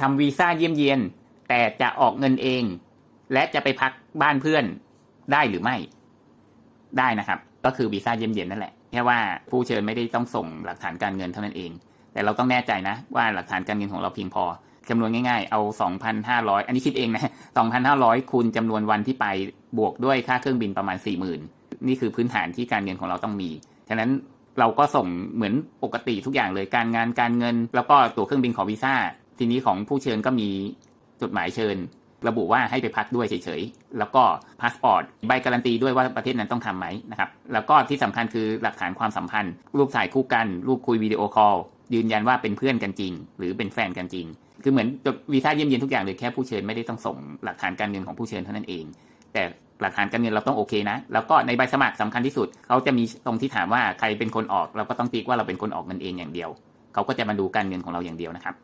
ทำวีซ่าเยี่ยมเยียน แต่จะออกเงินเอง และจะไปพักบ้านเพื่อนได้หรือไม่ ได้นะครับ ก็คือวีซ่าเยี่ยมเยียนนั่นแหละแค่ว่าผู้เชิญไม่ได้ต้องส่งหลักฐานการเงินเท่านั้นเอง แต่เราต้องแน่ใจนะ ว่าหลักฐานการเงินของเราเพียงพอคำนวณง่ายๆ เอา 2,500 อันนี้คิดเองนะ 2,500 คูณจำนวนวันที่ไปบวกด้วยค่าเครื่องบินประมาณ 40,000 นี่คือพื้นฐานที่การเงินของเราต้องมี ฉะนั้นเราก็ส่งเหมือนปกติทุกอย่างเลย การงานการเงิน แล้วก็ตั๋วเครื่องบินของวีซ่า ทีนี้ของผู้เชิญก็มีจดหมายเชิญ ระบุว่าให้ไปพักด้วยเฉยๆ แล้วก็พาสปอร์ตใบการันตีด้วยว่าประเทศนั้นต้องทำไหมนะครับ แล้วก็ที่สำคัญคือหลักฐานความสัมพันธ์ รูปถ่ายคู่กัน รูปคุยวิดีโอคอล ยืนยันว่าเป็นเพื่อนกันจริง หรือเป็นแฟนกันจริง คือเหมือนจดวีซ่าเยี่ยมเยียนทุกอย่างเลยแค่ผู้เชิญไม่ได้ต้องส่งหลักฐานการเงินของผู้เชิญเท่านั้นเอง แต่หลักฐานการเงินเราต้องโอเคนะ แล้วก็ในใบสมัครสำคัญที่สุด เขาจะมีตรงที่ถามว่าใครเป็นคนออก เราก็ต้องติ๊กว่าเราเป็นคนออกเงินเองอย่างเดียว เขาก็จะมาดูการเงินของเราอย่างเดียวนะครับ